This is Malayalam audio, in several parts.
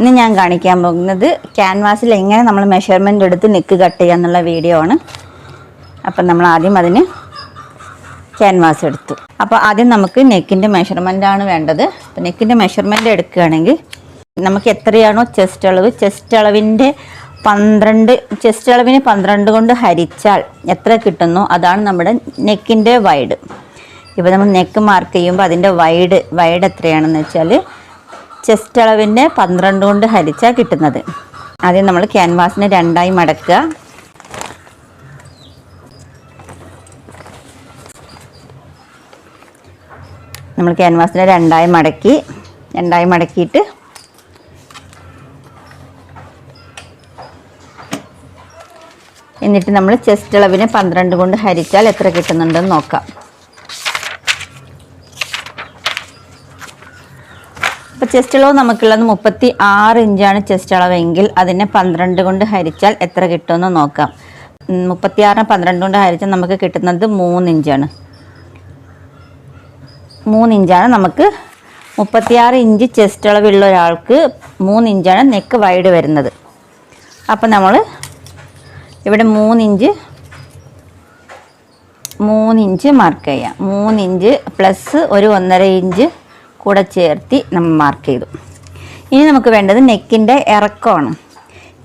ഇന്ന് ഞാൻ കാണിക്കാൻ പോകുന്നത് ക്യാൻവാസിൽ എങ്ങനെ നമ്മൾ മെഷർമെന്റ് എടുത്ത് നെക്ക് കട്ട് ചെയ്യുക എന്നുള്ള വീഡിയോ ആണ്. അപ്പം നമ്മൾ ആദ്യം അതിന് ക്യാൻവാസ് എടുത്തു. അപ്പോൾ ആദ്യം നമുക്ക് നെക്കിന്റെ ആണ് വേണ്ടത്. അപ്പോൾ നെക്കിന്റെ മെഷർമെന്റ് എടുക്കുകയാണെങ്കിൽ നമുക്ക് എത്രയാണോ ചെസ്റ്റ് അളവ് ചെസ്റ്റ് അളവിന്റെ പന്ത്രണ്ട് ചെസ്റ്റ് അളവിന് പന്ത്രണ്ട് കൊണ്ട് ഹരിച്ചാൽ എത്ര കിട്ടുന്നോ? അതാണ് നമ്മുടെ നെക്കിന്റെ വൈഡ് ഇപ്പോൾ നമ്മൾ നെക്ക് മാർക്ക് ചെയ്യുമ്പോൾ അതിന്റെ വൈഡ് വൈഡ് എത്രയാണെന്ന് വെച്ചാൽ ചെസ്റ്റ് അളവിന്റെ പന്ത്രണ്ട് കൊണ്ട് ഹരിച്ചാൽ കിട്ടുന്നത്. ആദ്യം നമ്മൾ ക്യാൻവാസിനെ രണ്ടായി മടക്കുക. നമ്മൾ ക്യാൻവാസിനെ രണ്ടായി മടക്കി രണ്ടായി മടക്കിയിട്ട് എന്നിട്ട് നമ്മൾ ചെസ്റ്റ് അളവിനെ പന്ത്രണ്ട് കൊണ്ട് ഹരിച്ചാൽ എത്ര കിട്ടുന്നുണ്ടെന്ന് നോക്കാം. അപ്പോൾ ചെസ്റ്റ് അളവ് നമുക്കുള്ളത് മുപ്പത്തി ആറ് ഇഞ്ചാണ് ചെസ്റ്റ് അളവെങ്കിൽ അതിനെ പന്ത്രണ്ട് കൊണ്ട് ഹരിച്ചാൽ എത്ര കിട്ടുമെന്ന് നോക്കാം. മുപ്പത്തി ആറിന് പന്ത്രണ്ട് കൊണ്ട് ഹരിച്ചാൽ നമുക്ക് കിട്ടുന്നത് മൂന്ന് ഇഞ്ചാണ് മൂന്ന് ഇഞ്ചാണ് നമുക്ക് മുപ്പത്തിയാറ് ഇഞ്ച് ചെസ്റ്റ് അളവുള്ള ഒരാൾക്ക് മൂന്ന് ഇഞ്ചാണ് നെക്ക് വൈഡ് വരുന്നത്. അപ്പം നമ്മൾ ഇവിടെ മൂന്നിഞ്ച് മൂന്നിഞ്ച് മാർക്ക് ചെയ്യാം. മൂന്നിഞ്ച് പ്ലസ് ഒരു ഒന്നര ഇഞ്ച് കൂടെ ചേർത്തി നമ്മൾ മാർക്ക് ചെയ്തു. ഇനി നമുക്ക് വേണ്ടത് നെക്കിന്റെ ഇറക്കമാണ്.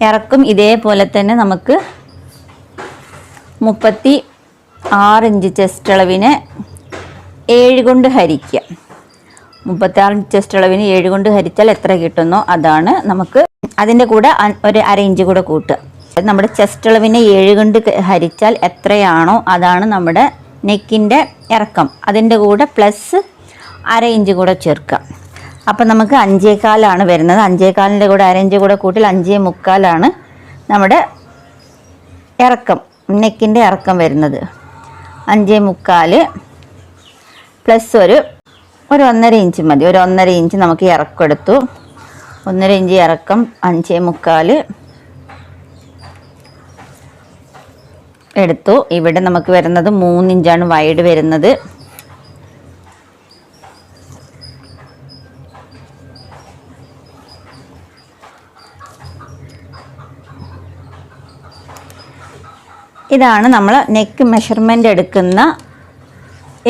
ഇറക്കും ഇതേപോലെ തന്നെ നമുക്ക് മുപ്പത്തി ആറ് ഇഞ്ച് ചെസ്റ്റ് അളവിനെ ഏഴ് കൊണ്ട് ഹരിക്കുക മുപ്പത്താറ് ചെസ്റ്റ് അളവിന് ഏഴ് കൊണ്ട് ഹരിച്ചാൽ എത്ര കിട്ടുന്നോ അതാണ് നമുക്ക് അതിന്റെ കൂടെ ഒരു അര ഇഞ്ച് കൂടെ കൂട്ടുക. നമ്മുടെ ചെസ്റ്റ് അളവിനെ ഏഴ് കൊണ്ട് ഹരിച്ചാൽ എത്രയാണോ അതാണ് നമ്മുടെ നെക്കിന്റെ ഇറക്കം. അതിന്റെ കൂടെ പ്ലസ് അര ഇഞ്ച് കൂടെ ചേർക്കാം. അപ്പം നമുക്ക് അഞ്ചേകാലാണ് വരുന്നത്. അഞ്ചേകാലിന്റെ കൂടെ അര ഇഞ്ച് കൂടെ കൂട്ടിൽ അഞ്ചേ മുക്കാലാണ് നമ്മുടെ ഇറക്കം നെക്കിന്റെ ഇറക്കം വരുന്നത്. അഞ്ചേ മുക്കാൽ പ്ലസ് ഒരു ഒരു ഒന്നര ഇഞ്ച് മതി. ഒരു ഒന്നര ഇഞ്ച് നമുക്ക് ഇറക്കം എടുത്തു. ഒന്നര ഇഞ്ച് ഇറക്കം അഞ്ചേ മുക്കാൽ എടുത്തു. ഇവിടെ നമുക്ക് വരുന്നത് മൂന്നിഞ്ചാണ് വൈഡ് വരുന്നത്. ഇതാണ് നമ്മൾ നെക്ക് മെഷർമെന്റ് എടുക്കുന്ന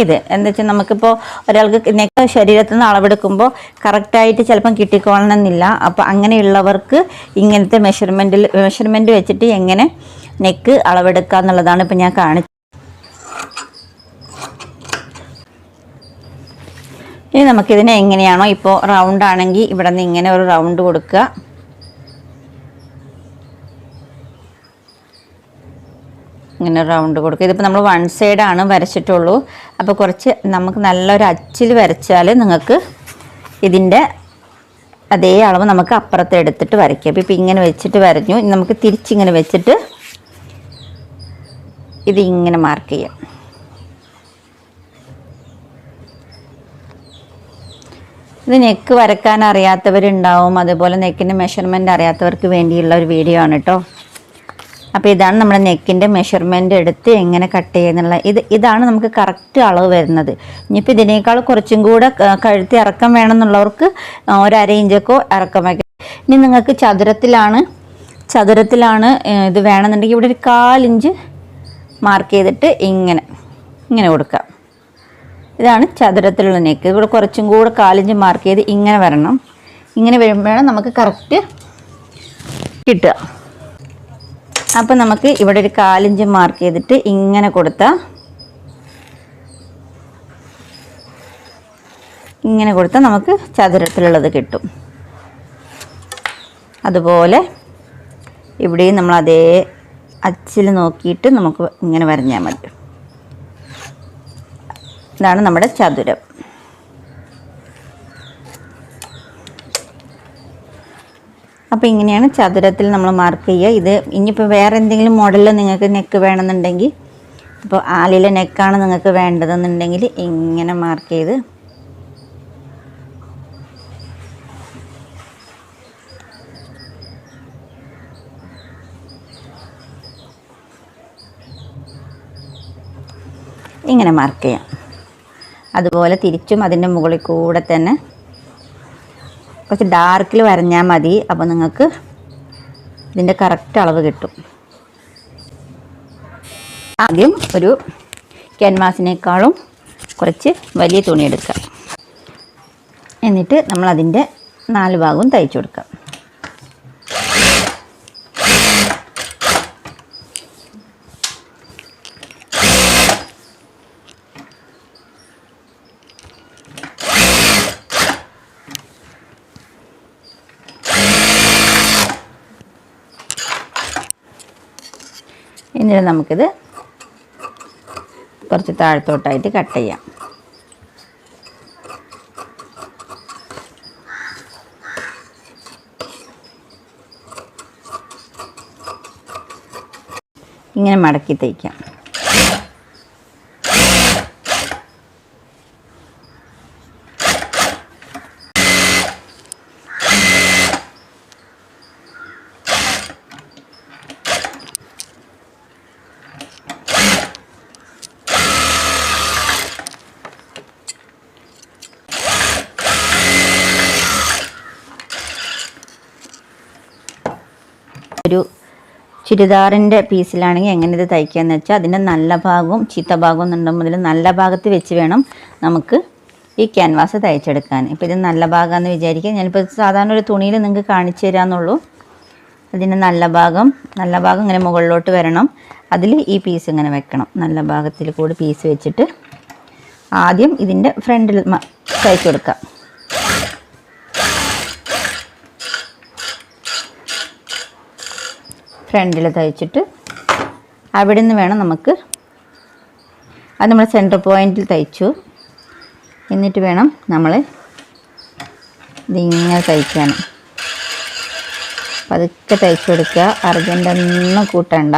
ഇത്. എന്താ വെച്ചാൽ നമുക്കിപ്പോൾ ഒരാൾക്ക് നെക്ക് ശരീരത്തിൽ നിന്ന് അളവെടുക്കുമ്പോൾ കറക്റ്റായിട്ട് ചിലപ്പം കിട്ടിക്കോളണമെന്നില്ല. അപ്പോൾ അങ്ങനെയുള്ളവർക്ക് ഇങ്ങനത്തെ മെഷർമെന്റിൽ മെഷർമെന്റ് വെച്ചിട്ട് എങ്ങനെ നെക്ക് അളവെടുക്കുക എന്നുള്ളതാണ് ഇപ്പോൾ ഞാൻ കാണിച്ചത് ഇനി നമുക്കിതിനെ എങ്ങനെയാണോ ഇപ്പോൾ റൗണ്ട് ആണെങ്കിൽ ഇവിടെ നിന്ന് ഇങ്ങനെ ഒരു റൗണ്ട് കൊടുക്കുക. ഇങ്ങനെ റൗണ്ട് കൊടുക്കുക ഇതിപ്പോൾ നമ്മൾ വൺ സൈഡാണ് വരച്ചിട്ടുള്ളൂ. അപ്പോൾ കുറച്ച് നമുക്ക് നല്ലൊരു അച്ചിൽ വരച്ചാൽ നിങ്ങൾക്ക് ഇതിന്റെ അതേ അളവ് നമുക്ക് അപ്പുറത്ത് എടുത്തിട്ട് വരയ്ക്കാം. അപ്പോൾ ഇപ്പോൾ ഇങ്ങനെ വെച്ചിട്ട് വരഞ്ഞു. നമുക്ക് തിരിച്ചിങ്ങനെ വെച്ചിട്ട് ഇതിങ്ങനെ മാർക്ക് ചെയ്യാം. ഇത് നെക്ക് വരക്കാൻ അറിയാത്തവരുണ്ടാവും. അതുപോലെ നെക്കിന്റെ മെഷർമെന്റ് അറിയാത്തവർക്ക് വേണ്ടിയുള്ള ഒരു വീഡിയോ ആണ് കേട്ടോ അപ്പോൾ ഇതാണ് നമ്മുടെ നെക്കിന്റെ മെഷർമെന്റ് എടുത്ത് എങ്ങനെ കട്ട് ചെയ്യുന്നുള്ള ഇത് ഇതാണ് നമുക്ക് കറക്റ്റ് അളവ് വരുന്നത്. ഇനിയിപ്പോൾ ഇതിനേക്കാൾ കുറച്ചും കൂടെ കഴുത്തി ഇറക്കം വേണമെന്നുള്ളവർക്ക് ഒരര ഇഞ്ചൊക്കെ ഇറക്കം വയ്ക്കാം. ഇനി നിങ്ങൾക്ക് ചതുരത്തിലാണ് ചതുരത്തിലാണ് ഇത് വേണമെന്നുണ്ടെങ്കിൽ ഇവിടെ ഒരു കാലിഞ്ച് മാർക്ക് ചെയ്തിട്ട് ഇങ്ങനെ ഇങ്ങനെ കൊടുക്കാം. ഇതാണ് ചതുരത്തിലുള്ള നെക്ക് ഇവിടെ കുറച്ചും കൂടെ കാലിഞ്ച് മാർക്ക് ചെയ്ത് ഇങ്ങനെ വരണം. ഇങ്ങനെ വരുമ്പോഴാണ് നമുക്ക് കറക്റ്റ് കിട്ടുക. അപ്പം നമുക്ക് ഇവിടെ ഒരു കാലിഞ്ച് മാർക്ക് ചെയ്തിട്ട് ഇങ്ങനെ കൊടുത്താൽ ഇങ്ങനെ കൊടുത്താൽ നമുക്ക് ചതുരത്തിലുള്ളത് കിട്ടും. അതുപോലെ ഇവിടെയും നമ്മൾ അതേ അച്ചിൽ നോക്കിയിട്ട് നമുക്ക് ഇങ്ങനെ വരഞ്ഞാൽ മതി. ഇതാണ് നമ്മുടെ ചതുരം. അപ്പോൾ ഇങ്ങനെയാണ് ചതുരത്തിൽ നമ്മൾ മാർക്ക് ചെയ്യുക. ഇത് ഇനിയിപ്പോൾ വേറെ എന്തെങ്കിലും മോഡലിൽ നിങ്ങൾക്ക് നെക്ക് വേണമെന്നുണ്ടെങ്കിൽ ഇപ്പോൾ ആലിലെ നെക്കാണ് നിങ്ങൾക്ക് വേണ്ടതെന്നുണ്ടെങ്കിൽ ഇങ്ങനെ മാർക്ക് ചെയ്ത്. ഇങ്ങനെ മാർക്ക് ചെയ്യാം. അതുപോലെ തിരിച്ചും അതിന്റെ മുകളിൽ കൂടെ തന്നെ കുറച്ച് ഡാർക്കിൽ വരഞ്ഞാൽ മതി. അപ്പോൾ നിങ്ങൾക്ക് ഇതിന്റെ കറക്റ്റ് അളവ് കിട്ടും. ആദ്യം ഒരു ക്യാൻവാസിനേക്കാളും കുറച്ച് വലിയ തുണി എടുക്കുക എന്നിട്ട് നമ്മൾ അതിന്റെ നാല് ഭാഗവും തയ്ച്ചു കൊടുക്കാം. എന്നിട്ട് നമുക്കിത് കുറച്ച് താഴത്തോട്ടായിട്ട് കട്ട് ചെയ്യാം. ഇങ്ങനെ മടക്കി തയ്ക്കാം ഒരു ചുരിദാറിന്റെ പീസിലാണെങ്കിൽ എങ്ങനെ ഇത് തയ്ക്കുകയെന്ന് വെച്ചാൽ അതിന്റെ നല്ല ഭാഗവും ചീത്ത ഭാഗവും എന്നുണ്ടെങ്കിൽ മുതൽ നല്ല ഭാഗത്ത് വെച്ച് വേണം നമുക്ക് ഈ ക്യാൻവാസ് തയ്ച്ചെടുക്കാൻ. ഇപ്പോൾ ഇത് നല്ല ഭാഗമാണെന്ന് വിചാരിക്കുക. ഞാനിപ്പോൾ സാധാരണ ഒരു തുണിയിൽ നിങ്ങൾക്ക് കാണിച്ചു തരാമെന്നുള്ളൂ അതിന്റെ നല്ല ഭാഗം നല്ല ഭാഗം ഇങ്ങനെ മുകളിലോട്ട് വരണം. അതിൽ ഈ പീസ് ഇങ്ങനെ വെക്കണം. നല്ല ഭാഗത്തിൽ കൂടി പീസ് വെച്ചിട്ട് ആദ്യം ഇതിന്റെ ഫ്രണ്ടിൽ തയ്ച്ചു കൊടുക്കാം ഫ്രണ്ടിൽ തയ്ച്ചിട്ട് അവിടെ നിന്ന് വേണം നമുക്ക് അത് നമ്മൾ സെന്റർ പോയിന്റിൽ തയ്ച്ചു. എന്നിട്ട് വേണം നമ്മൾ ഇതിങ്ങനെ തയ്ക്കാൻ. പതുക്കെ തയ്ച്ചു കൊടുക്കുക. അർജന്റൊന്നും കൂട്ടണ്ട.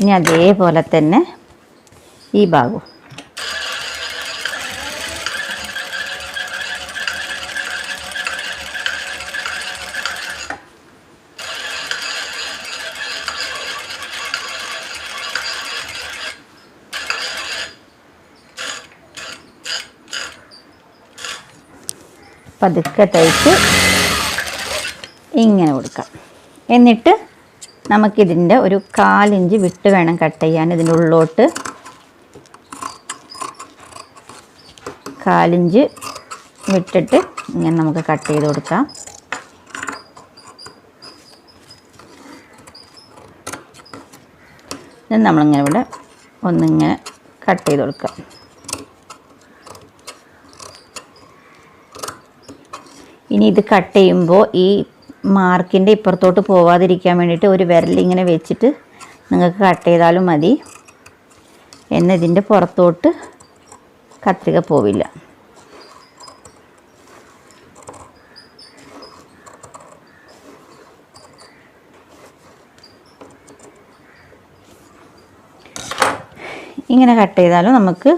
ഇനി അതേപോലെ തന്നെ ഈ ഭാഗവും. പതുക്കെ തയ്ച്ച് ഇങ്ങനെ കൊടുക്കാം. എന്നിട്ട് നമുക്കിതിന്റെ ഒരു കാലിഞ്ച് വിട്ട് വേണം കട്ട് ചെയ്യാൻ. ഇതിന്റെ ഉള്ളോട്ട് കാലിഞ്ച് വിട്ടിട്ട് ഇങ്ങനെ നമുക്ക് കട്ട് ചെയ്ത് കൊടുക്കാം. ഇത് നമ്മളിങ്ങനെ ഇവിടെ ഒന്നിങ്ങനെ കട്ട് ചെയ്ത് കൊടുക്കാം. ഇനി ഇത് കട്ട് ചെയ്യുമ്പോൾ ഈ മാർക്കിന്റെ ഇപ്പുറത്തോട്ട് പോവാതിരിക്കാൻ വേണ്ടിയിട്ട് ഒരു വിരലിങ്ങനെ വെച്ചിട്ട് നിങ്ങൾക്ക് കട്ട് ചെയ്താലും മതി. എന്നതിന്റെ പുറത്തോട്ട് കത്രിക പോവില്ല. ഇങ്ങനെ കട്ട് ചെയ്താലും നമുക്ക്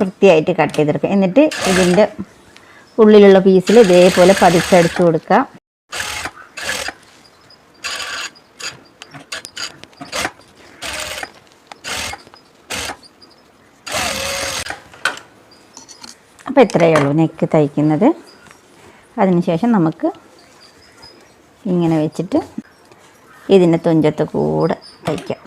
വൃത്തിയായിട്ട് കട്ട് ചെയ്തെടുക്കാം. എന്നിട്ട് ഇതിന്റെ ഉള്ളിലുള്ള പീസിൽ ഇതേപോലെ പതിച്ചടിച്ചു കൊടുക്കുക. അപ്പോൾ ഇത്രയേ ഉള്ളൂ നെക്ക് തയ്ക്കുന്നത്. അതിനുശേഷം നമുക്ക് ഇങ്ങനെ വെച്ചിട്ട് ഇതിന്റെ തുഞ്ചത്ത് കൂടെ തയ്ക്കാം.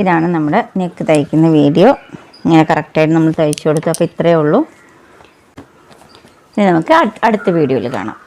ഇതാണ് നമ്മുടെ നെക്ക് തയ്ക്കുന്ന വീഡിയോ ഇങ്ങനെ കറക്റ്റായിട്ട് നമ്മൾ തയ്ച്ചു കൊടുത്തു. അപ്പോൾ ഇത്രയേ ഉള്ളൂ. ഇനി നമുക്ക് അടുത്ത വീഡിയോയിൽ കാണാം.